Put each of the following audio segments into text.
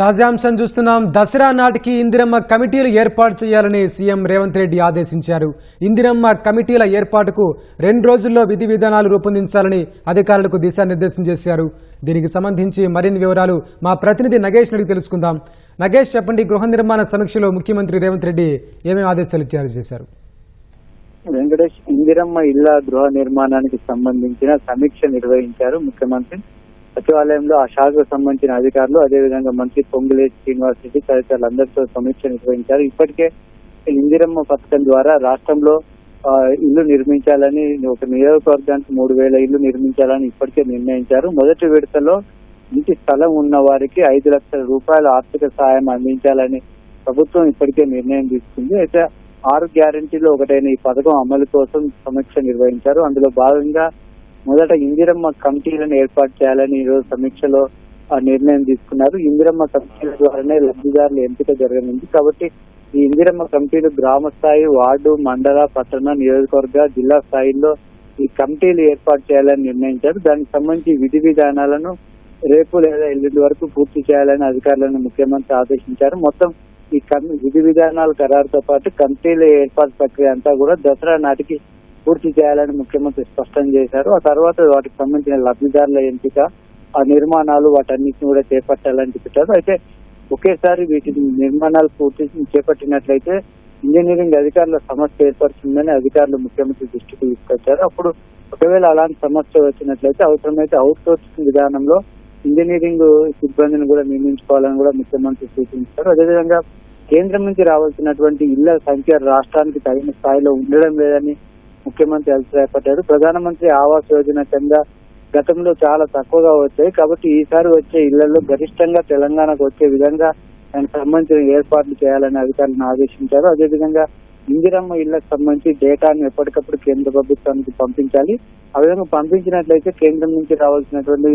తాజా అంశం చూస్తున్నాం. దసరా నాటికి ఇందిరమ్మ కమిటీలు ఏర్పాటు చేయాలని సీఎం రేవంత్ రెడ్డి ఆదేశించారు. ఇందిరమ్మ కమిటీల ఏర్పాటుకు రెండు రోజుల్లో విధి విధానాలు రూపొందించాలని అధికారులకు దిశానిర్దేశం చేశారు. దీనికి సంబంధించి మరిన్ని వివరాలు మా ప్రతినిధి నగేష్ అడిగి తెలుసుకుందాం. నగేష్ చెప్పండి గృహ నిర్మాణ సమీక్షలో ముఖ్యమంత్రి రేవంత్ రెడ్డి ఏమేమి ఆదేశాలు జారీ చేశారు? వెంకటేష్ ఇందిరమ్మ ఇళ్ళ గృహ నిర్మాణానికి సంబంధించిన సమీక్ష నిర్వహించారు ముఖ్యమంత్రి. సచివాలయంలో ఆ శాఖకు సంబంధించిన అధికారులు అదేవిధంగా మంత్రి పొంగులేటి శ్రీనివాస్ రెడ్డి తదితరులందరితో సమీక్ష నిర్వహించారు. ఇప్పటికే ఇందిరమ్మ పథకం ద్వారా రాష్ట్రంలో ఇల్లు నిర్మించాలని ఒక నియోజకవర్గానికి మూడు వేల ఇల్లు నిర్మించాలని ఇప్పటికే నిర్ణయించారు. మొదటి విడతలో ఇంటి స్థలం ఉన్న వారికి ఐదు లక్షల రూపాయల ఆర్థిక సాయం అందించాలని ప్రభుత్వం ఇప్పటికే నిర్ణయం తీసుకుంది. అయితే ఆరు గ్యారంటీలో ఒకటైన ఈ పథకం అమలు కోసం సమీక్ష నిర్వహించారు. అందులో భాగంగా మొదట ఇందిరమ్మ కమిటీలను ఏర్పాటు చేయాలని ఈ రోజు సమీక్షలో ఆ నిర్ణయం తీసుకున్నారు. ఇందిరమ్మ కమిటీల ద్వారానే లబ్ధిదారుల ఎంపిక జరగనుంది. కాబట్టి ఈ ఇందిరమ్మ కమిటీలు గ్రామ స్థాయి వార్డు మండల పట్టణ నియోజకవర్గ జిల్లా స్థాయిలో ఈ కమిటీలు ఏర్పాటు చేయాలని నిర్ణయించారు. దానికి సంబంధించి విధి విధానాలను రేపు లేదా ఎల్లుండి వరకు పూర్తి చేయాలని అధికారులను ముఖ్యమంత్రి ఆదేశించారు. మొత్తం ఈ విధి విధానాల ఖరారుతో పాటు కమిటీల ఏర్పాటు ప్రక్రియ అంతా కూడా దసరా నాటికి పూర్తి చేయాలని ముఖ్యమంత్రి స్పష్టం చేశారు. ఆ తర్వాత వాటికి సంబంధించిన లబ్ధిదారుల ఎంపిక ఆ నిర్మాణాలు వాటన్నిటిని కూడా చేపట్టాలని చెప్పారు. అయితే ఒకేసారి వీటి నిర్మాణాలు పూర్తి చేపట్టినట్లయితే ఇంజనీరింగ్ అధికారుల సమస్య ఏర్పడుతుందని అధికారులు ముఖ్యమంత్రి దృష్టికి తీసుకొచ్చారు. అప్పుడు ఒకవేళ అలాంటి సమస్య వచ్చినట్లయితే అవసరమైతే అవుట్ సోర్సింగ్ విధానంలో ఇంజనీరింగ్ సిబ్బందిని కూడా నియమించుకోవాలని కూడా ముఖ్యమంత్రి సూచించారు. అదేవిధంగా కేంద్రం నుంచి రావాల్సినటువంటి ఇళ్ళ సంఖ్య రాష్ట్రానికి తగిన స్థాయిలో ఉండడం లేదని ముఖ్యమంత్రి అభిప్రాయపడ్డారు ప్రధానమంత్రి ఆవాస్ యోజన కింద గతంలో చాలా తక్కువగా వచ్చాయి. కాబట్టి ఈసారి వచ్చే ఇళ్ళలో గరిష్టంగా తెలంగాణకు వచ్చే విధంగా దానికి సంబంధించిన ఏర్పాట్లు చేయాలని అధికారులను ఆదేశించారు. అదేవిధంగా ఇందిరమ్మ ఇళ్ళకు సంబంధించి డేటాను ఎప్పటికప్పుడు కేంద్ర ప్రభుత్వానికి పంపించాలి. ఆ విధంగా పంపించినట్లయితే కేంద్రం నుంచి రావాల్సినటువంటి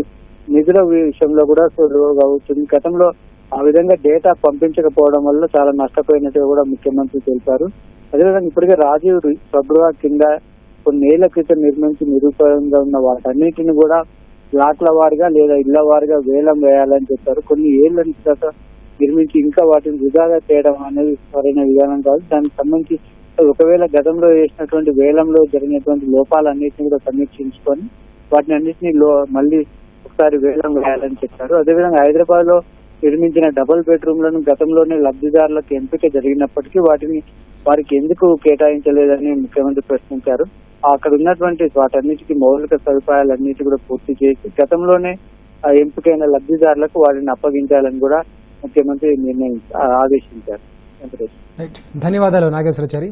నిధుల విషయంలో కూడా సులువుగా అవుతుంది. గతంలో ఆ విధంగా డేటా పంపించకపోవడం వల్ల చాలా నష్టపోయినట్టుగా కూడా ముఖ్యమంత్రి తెలిపారు. అదేవిధంగా ఇప్పటికే రాజీవ్ స్వగృహ కింద కొన్ని ఏళ్ళ క్రితం నిర్మించి నిరుపయోగంగా ఉన్న వాటన్నిటిని కూడా ప్లాట్ల వారిగా లేదా ఇళ్ళ వారిగా వేలం వేయాలని చెప్పారు. కొన్ని ఏళ్ళ నుంచి నిర్మించి ఇంకా వాటిని వృధాగా చేయడం అనేది సరైన విధానం కాదు. దానికి సంబంధించి ఒకవేళ గతంలో చేసినటువంటి వేలంలో జరిగినటువంటి లోపాలన్నింటినీ కూడా సమీక్షించుకొని వాటిని అన్నింటినీ లో మళ్ళీ ఒకసారి వేలం వేయాలని చెప్పారు. అదేవిధంగా హైదరాబాద్లో నిర్మించిన డబుల్ బెడ్రూమ్లను గతంలోనే లబ్ధిదారులకు ఎంపిక జరిగినప్పటికీ వాటిని వారికి ఎందుకు కేటాయించలేదని ముఖ్యమంత్రి ప్రశ్నించారు. అక్కడ ఉన్నటువంటి వాటన్నిటికీ మౌలిక సదుపాయాలన్నిటి కూడా పూర్తి చేసి గతంలోనే ఆ ఎంపికైన లబ్ధిదారులకు వారిని అప్పగించాలని కూడా ముఖ్యమంత్రి నిర్ణయించారు ఆదేశించారు. ధన్యవాదాలు నాగేశ్వరచారి.